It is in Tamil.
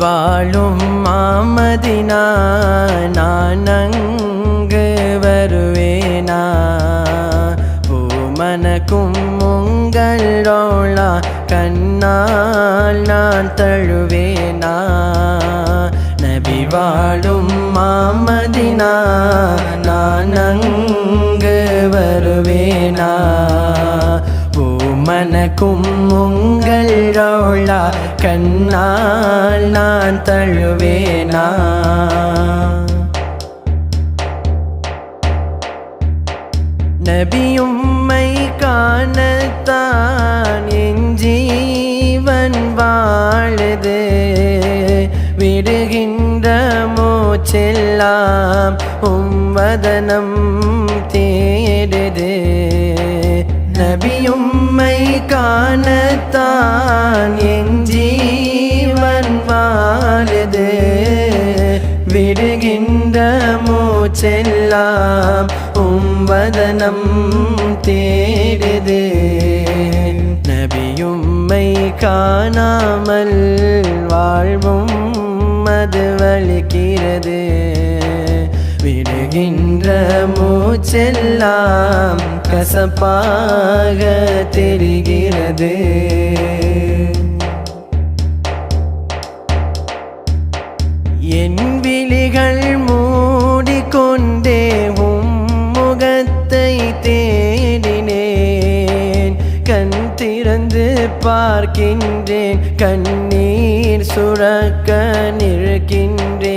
வாழும் மாமதினா நான் அங்கு வருவேனா? பூமனக்கும் உங்களோளா கண்ணால் நான் தழுவேனா? நபி வாழும் மாமதினா நான் அங்கு வருவேனா? பூமனக்கும் உங்களோளா கண்ணால் நான் தழுவேனா? நபியும்மை காணத்தான் என் ஜீவன் வாழுது. விடுகின்ற மூச்செல்லாம் உம்வதனம் தேடுது. நபியும் காணத்தான் என் ஜீவன் வாழுது. விடுகின்ற மூச்செல்லாம் உம்பதனம் தேடுது. நபியும்மை காணாமல் வாழ்வும் அது வலிக்கிறது. விடுகின்ற மூச்செல்லாம் கசப்பாக தெரிகிறது. என் விழிகள் மூடிக்கொண்டே உம் முகத்தை தேடினேன். கண் திறந்து பார்க்கின்றேன். கண்ணீர் சுரக்க நிற்கின்றேன்.